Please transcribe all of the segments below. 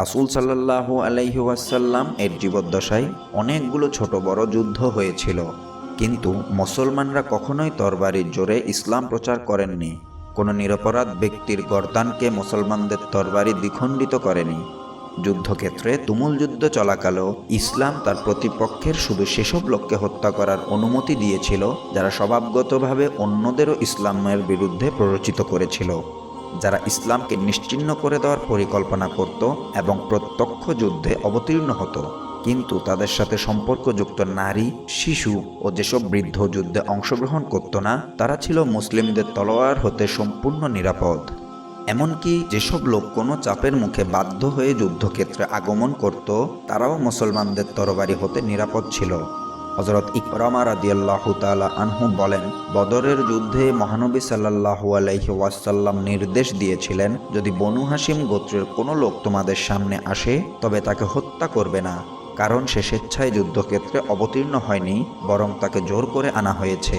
রাসূল সাল্লাল্লাহু আলাইহি ওয়াসাল্লাম এর জীবদ্দশায় অনেকগুলো ছোট বড় যুদ্ধ হয়েছিল। কিন্তু মুসলমানরা কখনোই তরবারির জোরে ইসলাম প্রচার করেননি। কোনো নিরপরাধ ব্যক্তির গর্দানকে মুসলমানদের তরবারি দ্বিখণ্ডিত করেনি। যুদ্ধক্ষেত্রে তুমুল যুদ্ধ চলাকালেও ইসলাম তার প্রতিপক্ষের শুধু সেসব লোককে হত্যা করার অনুমতি দিয়েছিল, যারা স্বভাবগতভাবে অন্যদেরও ইসলামের বিরুদ্ধে প্ররোচিত করেছিল। যারা ইসলামকে নিশ্চিহ্ন করে দেওয়ার পরিকল্পনা করত এবং প্রত্যক্ষ যুদ্ধে অবতীর্ণ হতো। কিন্তু তাদের সাথে সম্পর্কযুক্ত নারী, শিশু ও যেসব বৃদ্ধ যুদ্ধে অংশগ্রহণ করত না, তারা ছিল মুসলিমদের তলোয়ার হতে সম্পূর্ণ নিরাপদ। এমনকি যেসব লোক কোনো চাপের মুখে বাধ্য হয়ে যুদ্ধক্ষেত্রে আগমন করত, তারাও মুসলমানদের তরবারি হতে নিরাপদ ছিল। হজরত ইকরামা রাদিয়াল্লাহ তালা আনহু বলেন, বদরের যুদ্ধে মহানবী সাল্লাহু আলাইহি ওয়াসাল্লাম নির্দেশ দিয়েছিলেন, যদি বনু হাসিম গোত্রের কোনো লোক তোমাদের সামনে আসে, তবে তাকে হত্যা করবে না। কারণ সে স্বেচ্ছায় যুদ্ধক্ষেত্রে অবতীর্ণ হয়নি, বরং তাকে জোর করে আনা হয়েছে।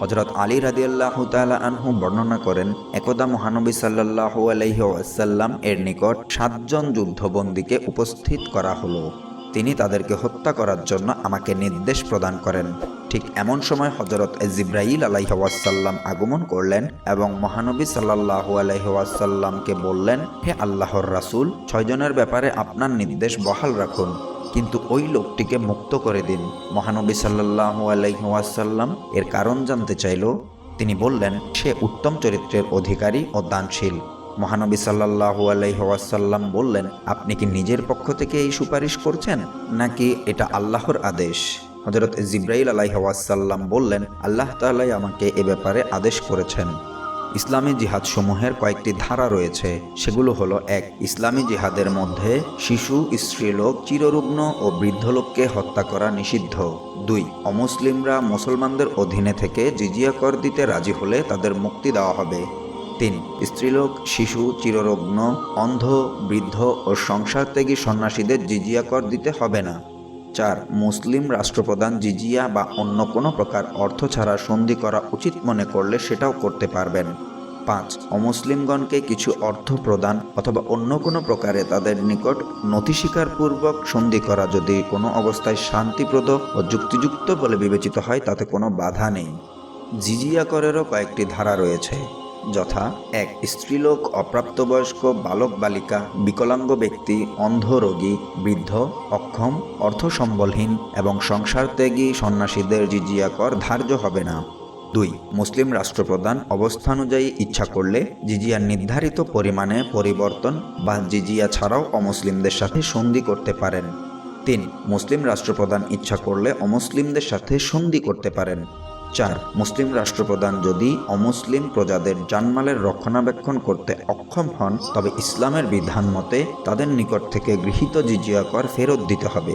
হজরত আলী রাদিয়াল্লাহু তাআলা আনহু বর্ণনা করেন, একদা মহানবী সাল্লাল্লাহু আলাইহি ওয়াসাল্লাম এর নিকট সাতজন যুদ্ধবন্দীকে উপস্থিত করা হলো। তিনি তাদেরকে হত্যা করার জন্য আমাকে নির্দেশ প্রদান করেন। ঠিক এমন সময় হজরত জিব্রাইল আলাইহি ওয়াসাল্লাম আগমন করলেন এবং মহানবী সাল্লাল্লাহু আলাইহি ওয়াসাল্লামকে বললেন, হে আল্লাহর রাসূল ছয়জনের ব্যাপারে আপনার নির্দেশ বহাল রাখুন, কিন্তু ওই লোকটিকে মুক্ত করে দিন। মহানবী সাল্লাহ আলাইসাল্লাম এর কারণ জানতে চাইল। তিনি বললেন, সে উত্তম চরিত্রের অধিকারী ও দানশীল। মহানবী সাল্লাহ আলাইসাল্লাম বললেন, আপনি কি নিজের পক্ষ থেকে এই সুপারিশ করছেন, নাকি এটা আল্লাহর আদেশ? হজরত জিব্রাইল আলাইহাসাল্লাম বললেন, আল্লাহ তালাই আমাকে এ ব্যাপারে আদেশ করেছেন। ইসলামী জিহাদ সমূহের কয়েকটি ধারা রয়েছে। সেগুলো হলো, এক, ইসলামী জিহাদের মধ্যে শিশু, স্ত্রীলোক, চিররুগ্ন ও বৃদ্ধ লোককে হত্যা করা নিষিদ্ধ। দুই, অমুসলিমরা মুসলমানদের অধীনে থেকে জিজিয়া কর দিতে রাজি হলে তাদের মুক্তি দেওয়া হবে। তিন, স্ত্রীলোক, শিশু, চিররগ্ন, অন্ধ, বৃদ্ধ ও সংসার ত্যাগী সন্ন্যাসীদের জিজিয়া কর দিতে হবে না। চার, মুসলিম রাষ্ট্রপ্রধান জিজিয়া বা অন্য কোনো প্রকার অর্থ ছাড়া সন্ধি করা উচিত মনে করলে সেটাও করতে পারবেন। পাঁচ, অমুসলিমগণকে কিছু অর্থ প্রদান অথবা অন্য কোনো প্রকারে তাদের নিকট নথি স্বীকারপূর্বক সন্ধি করা যদি কোনো অবস্থায় শান্তিপ্রদ ও যুক্তিযুক্ত বলে বিবেচিত হয়, তাতে কোনো বাধা নেই। জিজিয়া করেরও কয়েকটি ধারা রয়েছে। যথা এক স্ত্রীলোক অপ্রাপ্তবয়স্ক বালক বালিকা, বিকলাঙ্গ ব্যক্তি, অন্ধ রোগী, বৃদ্ধ, অক্ষম অর্থ সম্বলহীন এবং সংসার ত্যাগী সন্ন্যাসীদের জিজিয়া কর ধার্য হবে না। দুই, মুসলিম রাষ্ট্রপ্রধান অবস্থানুযায়ী ইচ্ছা করলে জিজিয়ার নির্ধারিত পরিমাণে পরিবর্তন বা জিজিয়া ছাড়াও অমুসলিমদের সাথে সন্ধি করতে পারেন। তিন, মুসলিম রাষ্ট্রপ্রধান ইচ্ছা করলে অমুসলিমদের সাথে সন্ধি করতে পারেন। চার মুসলিম রাষ্ট্রপ্রধান যদি অমুসলিম প্রজাদের জানমালের রক্ষণাবেক্ষণ করতে অক্ষম হন, তবে ইসলামের বিধান মতে তাদের নিকট থেকে গৃহীত জিজিয়া কর ফেরত দিতে হবে।